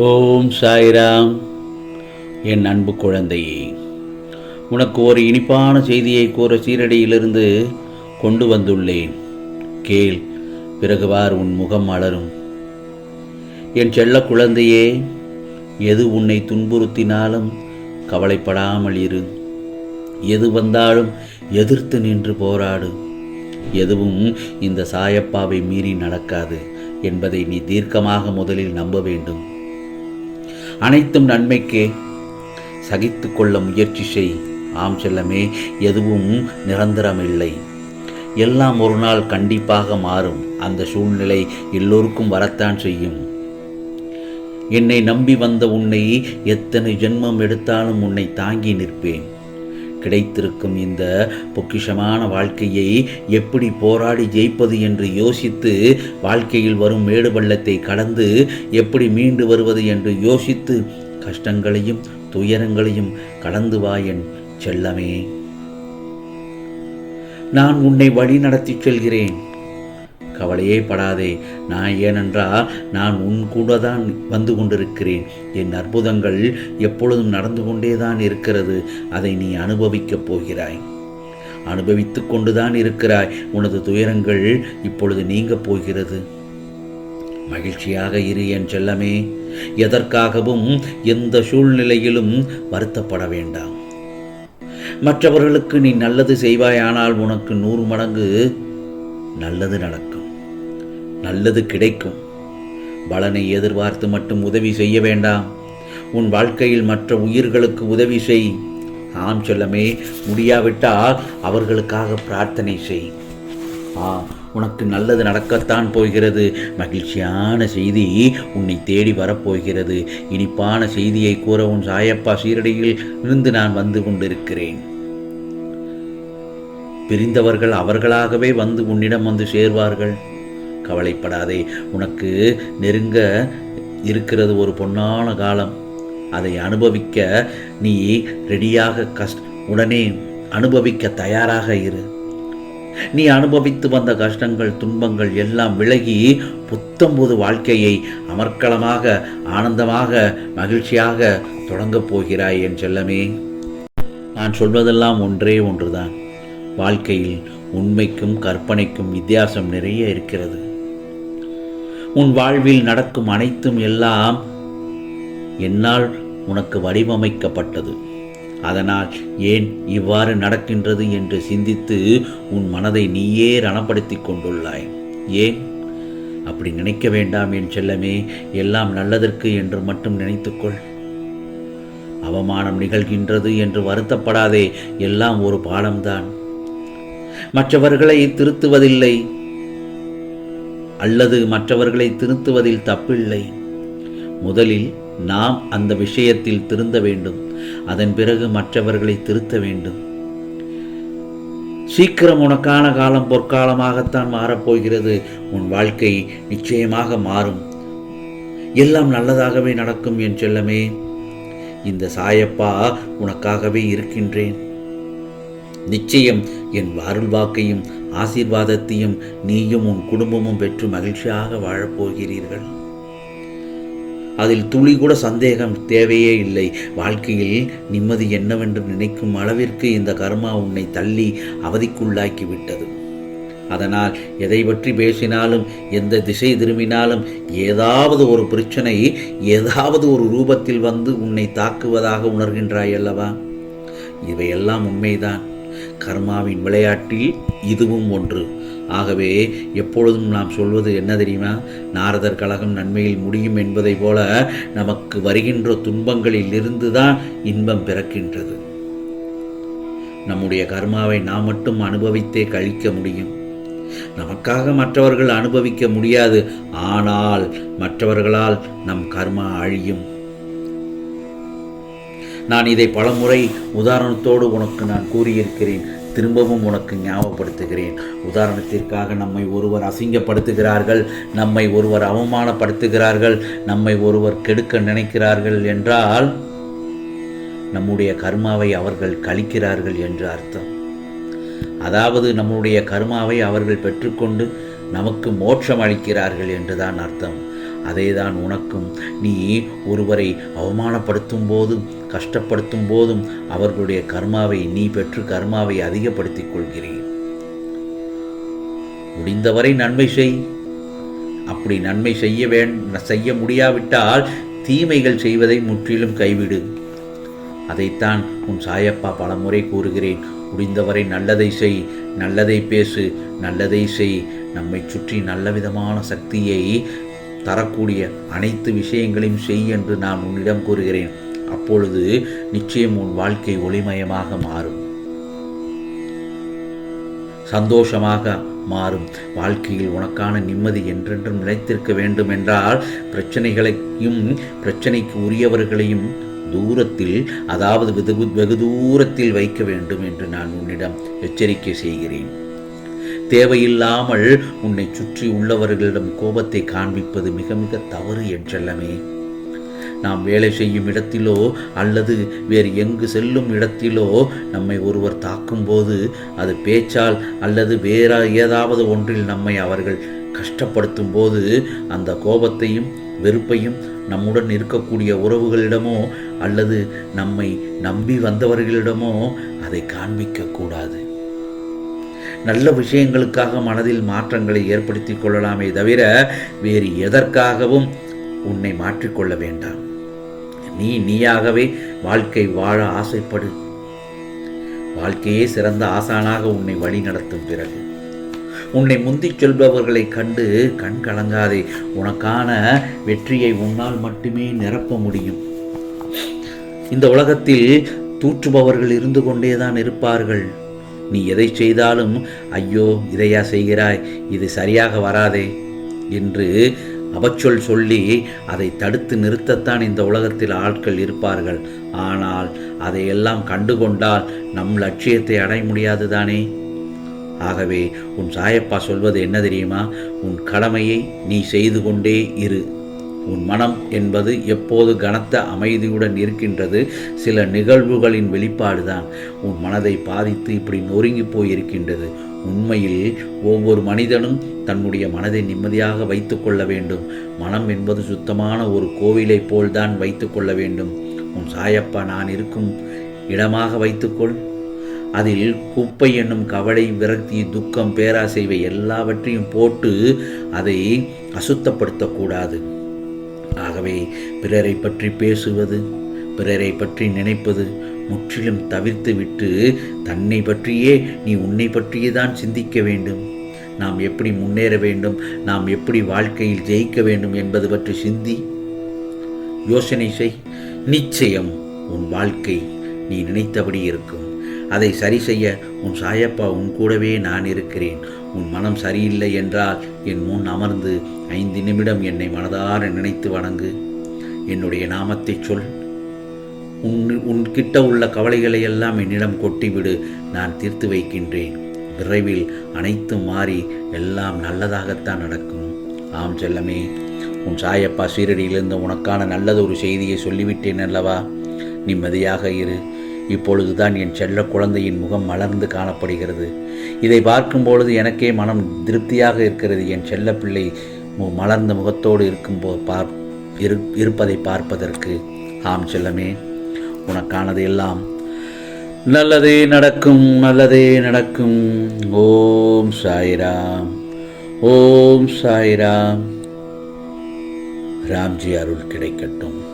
ஓம் சாய்ராம். என் அன்பு குழந்தையே உனக்கு ஒரு இனிப்பான செய்தியை கூற சீரடியிலிருந்து கொண்டு வந்துள்ளேன். கேள் பிறகுவார் உன் முகம் மலரும். என் செல்ல குழந்தையே எது உன்னை துன்புறுத்தினாலும் கவலைப்படாமல் இரு. எது வந்தாலும் எதிர்த்து நின்று போராடு. எதுவும் இந்த சாயப்பாவை மீறி நடக்காது என்பதை நீ தீர்க்கமாக முதலில் நம்ப வேண்டும். அனைத்தும் நன்மைக்கே. சகித்து கொள்ள முயற்சி செய். ஆம் செல்லமே எதுவும் நிரந்தரமில்லை. எல்லாம் ஒரு நாள் கண்டிப்பாக மாறும். அந்த சூழ்நிலை எல்லோருக்கும் வரத்தான் செய்யும். என்னை நம்பி வந்த உன்னை எத்தனை ஜென்மம் எடுத்தாலும் உன்னை தாங்கி நிற்பேன். கிடைத்திருக்கும் இந்த பொக்கிஷமான வாழ்க்கையை எப்படி போராடி ஜெயிப்பது என்று யோசித்து வாழ்க்கையில் வரும் மேடு பள்ளத்தை கடந்து எப்படி மீண்டு வருவது என்று யோசித்து கஷ்டங்களையும் துயரங்களையும் கடந்து வா என் செல்லமே. நான் உன்னை வழி நடத்தி செல்கிறேன். கவலையே படாதே நான் ஏனென்றால் நான் உன் கூட தான் வந்து கொண்டிருக்கிறேன். என் அற்புதங்கள் எப்பொழுதும் நடந்து கொண்டே தான் இருக்கிறது. அதை நீ அனுபவிக்கப் போகிறாய். அனுபவித்து கொண்டுதான் இருக்கிறாய். உனது துயரங்கள் இப்பொழுது நீங்கப் போகிறது. மகிழ்ச்சியாக இரு என் செல்லமே. எதற்காகவும் எந்த சூழ்நிலையிலும் வருத்தப்பட வேண்டாம். மற்றவர்களுக்கு நீ நல்லது செய்வாயானால் உனக்கு நூறு மடங்கு நல்லது நடக்கும். நல்லது கிடைக்கும். பலனை எதிர்பார்த்து மட்டும் உதவி செய்ய வேண்டாம். உன் வாழ்க்கையில் மற்ற உயிர்களுக்கு உதவி செய். ஆம் சொல்லமே முடியாவிட்டால் அவர்களுக்காக பிரார்த்தனை செய். ஆ உனக்கு நல்லது நடக்கத்தான் போகிறது. மகிழ்ச்சியான செய்தி உன்னை தேடி வரப்போகிறது. இனிப்பான செய்தியை கூற உன் சாயப்பா சீரடியில் இருந்து நான் வந்து கொண்டிருக்கிறேன். பிரிந்தவர்கள் அவர்களாகவே வந்து உன்னிடம் வந்து சேர்வார்கள். கவலைப்படாதே. உனக்கு நெருங்க இருக்கிறது ஒரு பொன்னான காலம். அதை அனுபவிக்க நீ ரெடியாக கஷ்ட உடனே அனுபவிக்க தயாராக இரு. நீ அனுபவித்து வந்த கஷ்டங்கள் துன்பங்கள் எல்லாம் விலகி புத்தம்புது வாழ்க்கையை அமர்க்களமாக ஆனந்தமாக மகிழ்ச்சியாக தொடங்கப் போகிறாய் என் செல்லமே. நான் சொல்வதெல்லாம் ஒன்றே ஒன்றுதான். வாழ்க்கையில் உண்மைக்கும் கற்பனைக்கும் வித்தியாசம் நிறைய இருக்கிறது. உன் வாழ்வில் நடக்கும் அனைத்தும் எல்லாம் என்னால் உனக்கு வடிவமைக்கப்பட்டது. அதனால் ஏன் இவ்வாறு நடக்கின்றது என்று சிந்தித்து உன் மனதை நீயே ரணப்படுத்தி கொண்டுள்ளாய்? ஏன்? அப்படி நினைக்க வேண்டாம் என் செல்லமே எல்லாம் நல்லதற்கு என்று மட்டும் நினைத்துக்கொள். அவமானம் நிகழ்கின்றது என்று வருத்தப்படாதே எல்லாம் ஒரு பாடம்தான். மற்றவர்களை திருத்துவதில்லை. அல்லது மற்றவர்களை திருத்துவதில் தப்பில்லை. முதலில் நாம் அந்த விஷயத்தில் திருந்த வேண்டும். அதன் பிறகு மற்றவர்களை திருத்த வேண்டும். சீக்கிரம் உனக்கான காலம் பொற்காலமாகத்தான் மாறப்போகிறது. உன் வாழ்க்கை நிச்சயமாக மாறும். எல்லாம் நல்லதாகவே நடக்கும் என் செல்லமே. இந்த சாயப்பா உனக்காகவே இருக்கின்றேன். நிச்சயம் என் அருள் வாக்கையும் ஆசீர்வாதத்தையும் நீயும் உன் குடும்பமும் பெற்று மகிழ்ச்சியாக வாழப்போகிறீர்கள். அதில் துளி கூட சந்தேகம் தேவையே இல்லை. வாழ்க்கையில் நிம்மதி என்னவென்று நினைக்கும் அளவிற்கு இந்த கர்மா உன்னை தள்ளி அவதிக்குள்ளாக்கி விட்டது அதனால் எதை பற்றி பேசினாலும் எந்த திசை திரும்பினாலும் ஏதாவது ஒரு பிரச்சனை ஏதாவது ஒரு ரூபத்தில் வந்து உன்னை தாக்குவதாக உணர்கின்றாய் அல்லவா? இவையெல்லாம் உண்மைதான். கர்மாவின் விளையாட்டில் இதுவும் ஒன்று. ஆகவே எப்பொழுதும் நாம் சொல்வது என்ன தெரியுமா? நாரதர் கழகம் நன்மையில் முடியும் என்பதை போல நமக்கு வருகின்ற துன்பங்களில் இருந்துதான் இன்பம் பிறக்கின்றது. நம்முடைய கர்மாவை நாம் மட்டும் அனுபவித்தே கழிக்க முடியும். நமக்காக மற்றவர்கள் அனுபவிக்க முடியாது. ஆனால் மற்றவர்களால் நம் கர்மா அழியும். நான் இதை பலமுறை உதாரணத்தோடு உனக்கு நான் கூறியிருக்கிறேன். திரும்பவும் உனக்கு ஞாபகப்படுத்துகிறேன். உதாரணத்திற்காக நம்மை ஒருவர் அசிங்கப்படுத்துகிறார்கள் நம்மை ஒருவர் அவமானப்படுத்துகிறார்கள் நம்மை ஒருவர் கெடுக்க நினைக்கிறார்கள் என்றால் நம்முடைய கர்மாவை அவர்கள் கழிக்கிறார்கள் என்று அர்த்தம். அதாவது நம்முடைய கர்மாவை அவர்கள் பெற்றுக்கொண்டு நமக்கு மோட்சம் அளிக்கிறார்கள் என்றுதான் அர்த்தம். அதேதான் உனக்கும். நீ ஒருவரை அவமானப்படுத்தும் போதும் கஷ்டப்படுத்தும் போதும் அவர்களுடைய கர்மாவை நீ பெற்று கர்மாவை அதிகப்படுத்திக் கொள்கிறீர். முடிந்தவரை நன்மை செய். அப்படி நன்மை செய்ய வேண் செய்ய முடியாவிட்டால் தீமைகள் செய்வதை முற்றிலும் கைவிடு. அதைத்தான் உன் சாயப்பா பலமுறை கூறுகிறேன். முடிந்தவரை நல்லதை செய் நல்லதை பேசு நல்லதை செய். நம்மை சுற்றி நல்ல விதமான சக்தியை தரக்கூடிய அனைத்து விஷயங்களையும் செய் என்று நான் உன்னிடம் கூறுகிறேன். அப்பொழுது நிச்சயம் உன் வாழ்க்கை ஒளிமயமாக மாறும். சந்தோஷமாக மாறும். வாழ்க்கையில் உனக்கான நிம்மதி என்றென்றும் நிலைத்திருக்க வேண்டும் என்றால் பிரச்சனைகளையும் பிரச்சனைக்கு உரியவர்களையும் தூரத்தில் அதாவது வெகு வெகு தூரத்தில் வைக்க வேண்டும் என்று நான் உன்னிடம் எச்சரிக்கை செய்கிறேன். தேவையில்லாமல் உன்னை சுற்றி உள்ளவர்களிடம் கோபத்தை காண்பிப்பது மிக மிக தவறு என்றெல்லாமே. நாம் வேலை செய்யும் இடத்திலோ அல்லது வேறு எங்கு செல்லும் இடத்திலோ நம்மை ஒருவர் தாக்கும்போது அது பேச்சால் அல்லது வேற ஏதாவது ஒன்றில் நம்மை அவர்கள் கஷ்டப்படுத்தும் போது அந்த கோபத்தையும் வெறுப்பையும் நம்முடன் இருக்கக்கூடிய உறவுகளிடமோ அல்லது நம்மை நம்பி வந்தவர்களிடமோ அதை காண்பிக்கக்கூடாது. நல்ல விஷயங்களுக்காக மனதில் மாற்றங்களை ஏற்படுத்தி கொள்ளலாமே தவிர வேறு எதற்காகவும் உன்னை மாற்றிக்கொள்ள வேண்டாம். நீ நீயாகவே வாழ்க்கை வாழ ஆசைப்படு. வாழ்க்கையே சிறந்த ஆசானாக உன்னை வழி நடத்தும் பிறகு. உன்னை முந்திச் செல்பவர்களை கண்டு கண் கலங்காதே. உனக்கான வெற்றியை உன்னால் மட்டுமே நிரப்ப முடியும். இந்த உலகத்தில் தூற்றுபவர்கள் இருந்து கொண்டேதான் இருப்பார்கள். நீ எதை செய்தாலும் ஐயோ இதையா செய்கிறாய்? இது சரியாக வராதே என்று அவச்சொல் சொல்லி அதை தடுத்து நிறுத்தத்தான் இந்த உலகத்தில் ஆட்கள் இருப்பார்கள். ஆனால் அதையெல்லாம் கண்டுகொண்டால் நம் லட்சியத்தை அடைய முடியாது தானே? ஆகவே உன் சாயப்பா சொல்வது என்ன தெரியுமா? உன் கடமையை நீ செய்து கொண்டே இரு. உன் மனம் என்பது எப்போது கனத்த அமைதியுடன் இருக்கின்றது? சில நிகழ்வுகளின் வெளிப்பாடுதான். உன் மனதை பாதித்து இப்படி நொறுங்கி போயிருக்கின்றது. உண்மையில் ஒவ்வொரு மனிதனும் தன்னுடைய மனதை நிம்மதியாக வைத்துக்கொள்ள வேண்டும். மனம் என்பது சுத்தமான ஒரு கோவிலைப் போல்தான் வைத்துக்கொள்ள வேண்டும். உன் சாயப்பா நான் இருக்கும் இடமாக வைத்துக்கொள் அதில் குப்பை என்னும் கவலை விரக்தி துக்கம் பேராசை இவை எல்லாவற்றையும் போட்டு அதை அசுத்தப்படுத்தக்கூடாது. ஆகவே பிறரை பற்றி பேசுவது பிறரை பற்றி நினைப்பது முற்றிலும் தவிர்த்துவிட்டு தன்னை பற்றியே நீ உன்னை பற்றியே தான் சிந்திக்க வேண்டும். நாம் எப்படி முன்னேற வேண்டும்? நாம் எப்படி வாழ்க்கையில் ஜெயிக்க வேண்டும் என்பது பற்றி சிந்தி. யோசனை செய். நிச்சயம் உன் வாழ்க்கை நீ நினைத்தபடி இருக்கும். அதை சரி செய்ய உன் சாயப்பா உன் கூடவே நான் இருக்கிறேன். உன் மனம் சரியில்லை என்றால் என் முன் அமர்ந்து ஐந்து நிமிடம் என்னை மனதார நினைத்து வணங்கு. என்னுடைய நாமத்தை சொல். உன் உன்கிட்ட உள்ள கவலைகளை எல்லாம் என்னிடம் கொட்டிவிடு. நான் தீர்த்து வைக்கின்றேன். விரைவில் அனைத்தும் மாறி எல்லாம் நல்லதாகத்தான் நடக்கும். ஆம் செல்லமே உன் சாயப்பா சீரடியிலிருந்து உனக்கான நல்லது ஒரு செய்தியை சொல்லிவிட்டேன் அல்லவா? நிம்மதியாக இரு. இப்பொழுதுதான் என் செல்ல குழந்தையின் முகம் மலர்ந்து காணப்படுகிறது. இதை பார்க்கும்பொழுது எனக்கே மனம் திருப்தியாக இருக்கிறது. என் செல்ல பிள்ளை மு- மலர்ந்த முகத்தோடு இருக்கும்போ பார் இரு இருப்பதை பார்ப்பதற்கு. ஆம் செல்லமே உனக்கானது எல்லாம். நல்லதே நடக்கும் நல்லதே நடக்கும். ஓம் சாய்ராம் ஓம் சாய்ராம். ராம்ஜி அருள் கிடைக்கட்டும்.